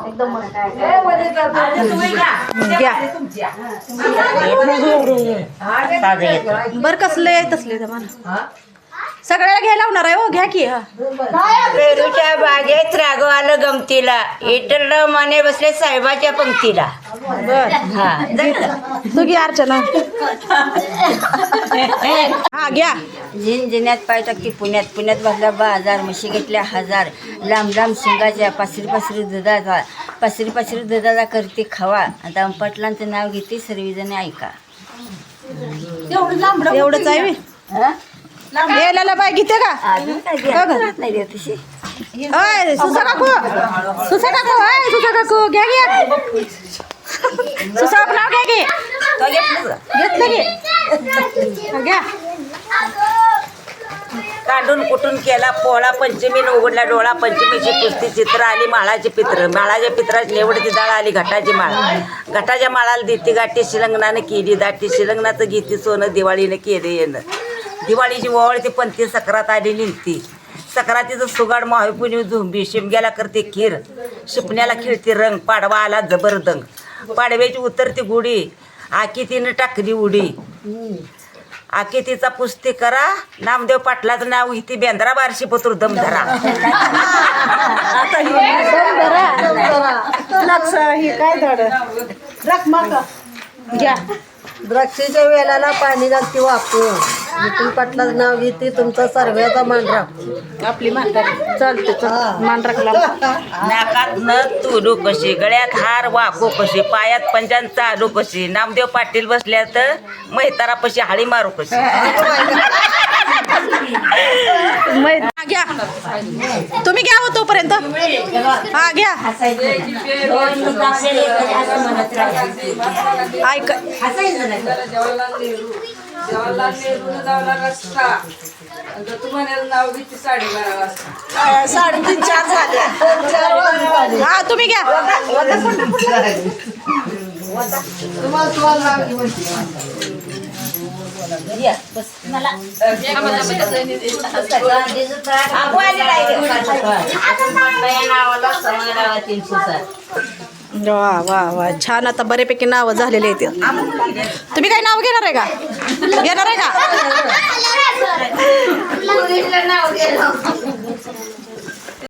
एकदम मस्त घ्या. साधं घेतलं बर कसले तसले जमाना सगळ्याला घ्यायला लावणार आहे हो घ्या की. हा पेरूच्या बागेत राघव आलं गमतीला. इटरला माने बसले साहेबाच्या पंक्तीला. बर. हा. तू घ्या अर्चना. हा घ्या. जिन्यात पाय टाकते पुण्यात. पुण्यात बसला बाजार म्हशी घेतल्या हजार. लांब लांब शिंगाच्या पासरी पासरी दुधाचा पासरी पासरी दुधाचा करते खवा. आता पाटलांचं नाव घेते सर्वजण ऐका. एवढंच आहे बे. बाय घेते का? सुसा काकू. सुसा काकू सुसा काकू घ्या सुसा नाव घ्या घे. घेतलं घे घ्या. काढून कुठून केला? पोळा पंचमी उघडला डोळा पंचमीची कुस्ती चित्र आली माळाची पित्र. माळाच्या पित्राची निवडती डाळ आली घटाची माळ. घटाच्या माळाला देती गाठी शिलंगणानं केली दाटी. शिलंगणाचं घेती सोनं दिवाळीनं केलं येणं. दिवाळीची ओवाळती पंथी सकरात आली निघती. सकरातीचं सुगाड माहेपुनी झुंबी शिमग्याला करते खीर शिपण्याला खिळती रंग पाडवा आला जबरदंग. पाडव्याची उतरती गुढी आकी तिनं टाकली उडी. आकी तिचा पुस्ती करा नामदेव पाटलाचं नाव इथे बेंद्रा बारशी पत्र दम धरा. लक्ष ही काय धड? घ्या. द्राक्षीच्या वेळाला पाणी घालते वापरून नितीन पाटलाचं नाव घेते तुमचा सर्व्याचा मांडरा. आपली म्हातारी चालते चालते मान राखला नाकात न तुडू कशी गळ्यात हार वाकू कशी पायात पंजान चालू कशी नामदेव पाटील बसल्या तर मैतारापाशी हाळी मारू कशी. मै- घ्या तुम्ही तोपर्यंत हा घ्या. ऐक. जवाहरलाल नेहरू रस्ता नाव घेते साडेबारा वाजता साडेतीन चार झाले हा तुम्ही घ्या. तुम्हाला तुम्हाला आबू वा वा वा. छान. आता बऱ्यापैकी नावं झालेली आहेत. तुम्ही काही नाव घेणार आहे का? घेणार आहे का?